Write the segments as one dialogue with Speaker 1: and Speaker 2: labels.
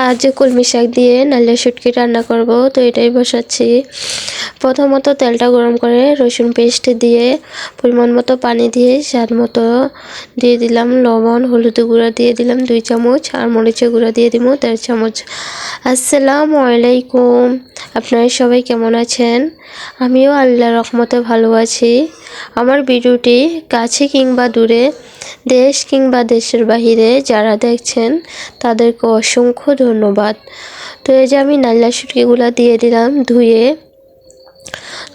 Speaker 1: আজ কলমি শাক দিয়ে নালিয়া শুটকি রান্না করব তো এটাই বসাচ্ছি। প্রথমত তেলটা গরম করে রসুন পেস্ট দিয়ে পরিমাণ মতো পানি দিয়ে, স্বাদ মতো দিয়ে দিলাম, লবণ, হলুদ গুঁড়া দিয়ে দিলাম, দুই চামচ, আর মরিচের গুঁড়া দিয়ে দিব, দেড় চামচ। আসসালামু আলাইকুম। আপনারা সবাই কেমন আছেন? আমিও আল্লাহ রহমতে ভালো আছি। আমার ভিডিওটি কাছে কিংবা দূরে, দেশ কিংবা দেশের বাহিরে যারা দেখছেন, তাদেরকে অসংখ্য ধন্যবাদ। তো এই যে আমি নাল্লা শুটকিগুলো দিয়ে দিলাম ধুয়ে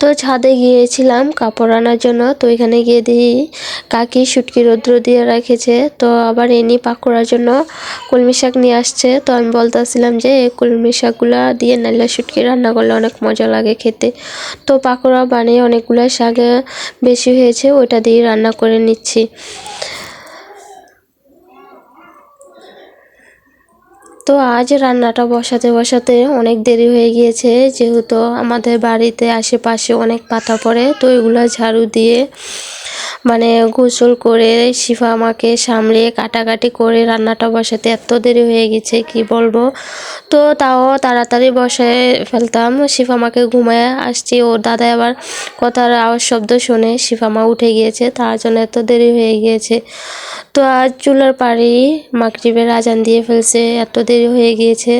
Speaker 1: তো ছাদে গিয়েছিলাম, কাপড় আনার জন্য। তো এখানে গিয়ে দিই কাকি শুটকি রৌদ্র দিয়ে রেখেছে। তো আবার এনি পাক করার জন্য কলমি শাক নিয়ে আসছে। তো আমি বলতেছিলাম যে, এই কলমি শাকগুলো দিয়ে নাল্লা শুটকি রান্না করলে অনেক মজা লাগে খেতে। তো পাকোড়া বানিয়ে অনেকগুলো শাক বেশি হয়েছে ওটা দিয়ে রান্না করে নিচ্ছি। তো আজ রান্নাটা বসাতে বসাতে অনেক দেরি হয়ে গিয়েছে। যেহেতু আমাদের বাড়িতে আশেপাশে অনেক পাতা পড়ে, তো এগুলো ঝাড়ু দিয়ে মানে গোসল করে শিফা আমাকে সামলিয়ে কাটাকাটি করে রান্নাটা বসাতে এত দেরি হয়ে গেছে কি বলব? তো তাও তাড়াতাড়ি বসে ফেলতাম। শিফা আমাকে ঘুমায় আসছি। ওর দাদা আবার কথার আওয়াজ শব্দ শুনে শিফা মা উঠে গিয়েছে। তার জন্য এত দেরি হয়ে গিয়েছে। তো আজ চুলার পাড়ি মাগরিবের আজান দিয়ে ফেলছে, এত দেরি হয়ে গিয়েছে।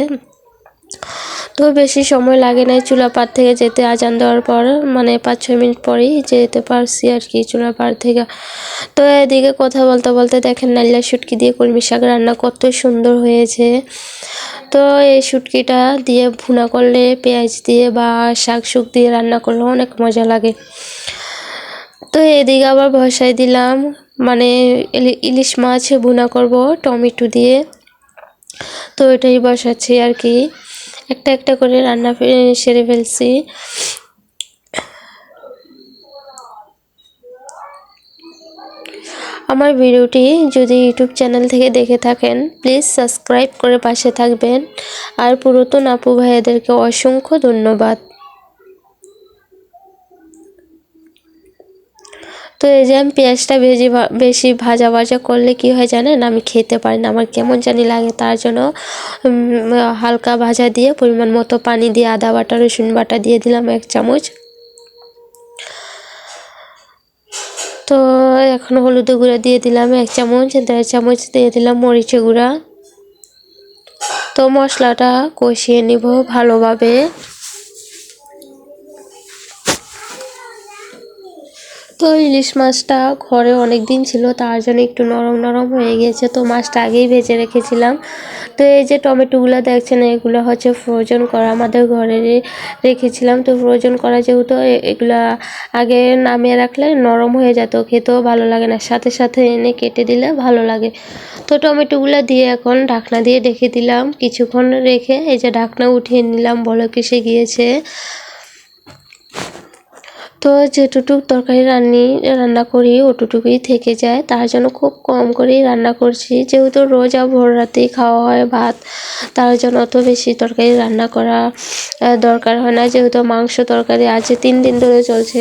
Speaker 1: তো বেশি সময় লাগে নাই চুলা পাড় থেকে যেতে। আজান দেওয়ার পর মানে পাঁচ ছয় মিনিট পরেই যেতে পারছি আর কি চুলা পাড় থেকে। তো এদিকে কথা বলতে বলতে দেখেন নাল্লা শুটকি দিয়ে কলমি শাক রান্না কত সুন্দর হয়েছে। তো এই শুটকিটা দিয়ে ভুনা করলে পেঁয়াজ দিয়ে বা শাক শুক দিয়ে রান্না করলে অনেক মজা লাগে। তো এদিকে আবার বসাই দিলাম। মানে ইলিশ মাছ, ভুনা করব, টমেটো দিয়ে। তো এটাই বসাচ্ছি আর কি। একটা একটা করে রান্না সেরে ফেলছি। আমার ভিডিওটি যদি ইউটিউব চ্যানেল থেকে দেখে থাকেন, প্লিজ সাবস্ক্রাইব করে পাশে থাকবেন। আর পুরাতন আপু ভাইয়াদেরকে অসংখ্য ধন্যবাদ। তো এই যে আমি পেঁয়াজটা ভেজে বেশি ভাজা ভাজা করলে কি হয় জানেন? আমি খেতে পারি না। আমার কেমন জানি লাগে, তার জন্য হালকা ভাজা দিয়ে, পরিমাণ মতো পানি দিয়ে, আদা বাটা, রসুন বাটা দিয়ে দিলাম এক চামচ। তো এখন হলুদ গুঁড়া দিয়ে দিলাম এক চামচ, দেড় চামচ দিয়ে দিলাম মরিচে গুঁড়া। তো মশলাটা কষিয়ে নিব ভালোভাবে। তো ইলিশ মাছটা ঘরে অনেক দিন ছিল, তার জন্য একটু নরম নরম হয়ে গিয়েছে তো মাছটা আগেই ভেজে রেখেছিলাম। তো এই যে টমেটোগুলো দেখছেন, এগুলো হচ্ছে ফ্রোজন করা আমাদের ঘরে রেখেছিলাম। তো ফ্রোজন করা যেহেতু এগুলো আগে নামিয়ে রাখলে নরম হয়ে যেত, খেতেও ভালো লাগে না। সাথে সাথে এনে কেটে দিলে ভালো লাগে। তো টমেটোগুলো দিয়ে এখন ঢাকনা দিয়ে রেখে দিলাম। কিছুক্ষণ রেখে এই যে ঢাকনা উঠিয়ে নিলাম, বলো কিসে গিয়েছে? তো যেটুটুক তরকারি রান্নি, রান্না করি, ওটুটুকুই থেকে যায়। তার জন্য খুব কম করেই রান্না করছি। যেহেতু রোজা ভোর রাতেই খাওয়া হয় ভাত, তার জন্য অত বেশি তরকারি রান্না করা দরকার হয় না। যেহেতু মাংস তরকারি আজ তিন দিন ধরে চলছে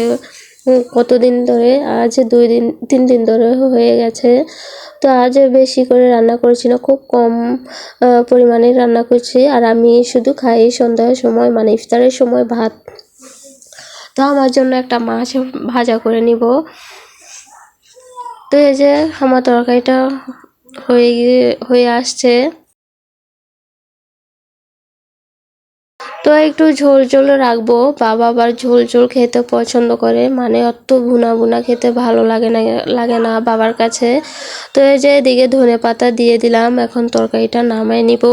Speaker 1: কতদিন ধরে? আজ দুই দিন, তিন দিন ধরে হয়ে গেছে। তো আজ বেশি করে রান্না করছি না, খুব কম পরিমাণে রান্না করছি। আর আমি শুধু খাই সন্ধ্যার সময় মানে ইফতারের সময় ভাত। তো আমার জন্য একটা মাছ ভাজা করে নিব। তো এই যে আমার তরকারিটা হয়ে গিয়ে, হয়ে আসছে। তো একটু ঝোল ঝোল রাখব। বাবা আবার ঝোল ঝোল খেতে পছন্দ করে। মানে অত ভুনা ভুনা খেতে ভালো লাগে না লাগে না বাবার কাছে। তো এই যে এদিকে ধনে পাতা দিয়ে দিলাম। এখন তরকারিটা নামাই নিব।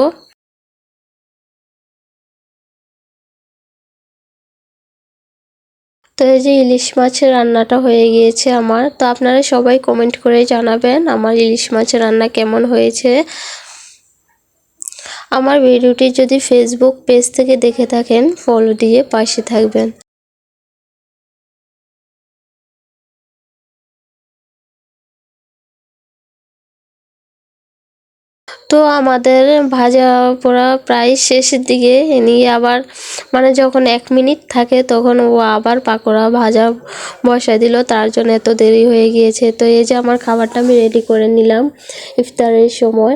Speaker 1: তো এই যে ইলিশ মাছের রান্নাটা হয়ে গিয়েছে আমার, তো আপনারা সবাই কমেন্ট করে জানাবেন আমার ইলিশ মাছের রান্না কেমন হয়েছে। আমার ভিডিওটি যদি ফেসবুক পেজ থেকে দেখে থাকেন ফলো দিয়ে পাশে থাকবেন। তো আমাদের ভাজা পোড়া প্রায় শেষের দিকে নিয়ে আবার মানে যখন এক মিনিট থাকে তখন ও আবার পাকোড়া ভাজা বসায় দিল। তার জন্য এত দেরি হয়ে গিয়েছে। তো এই যে আমার খাবারটা আমি রেডি করে নিলাম ইফতারের সময়।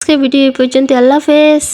Speaker 1: আজকে ভিডিও এই পর্যন্ত আল্লাহ হাফেজ।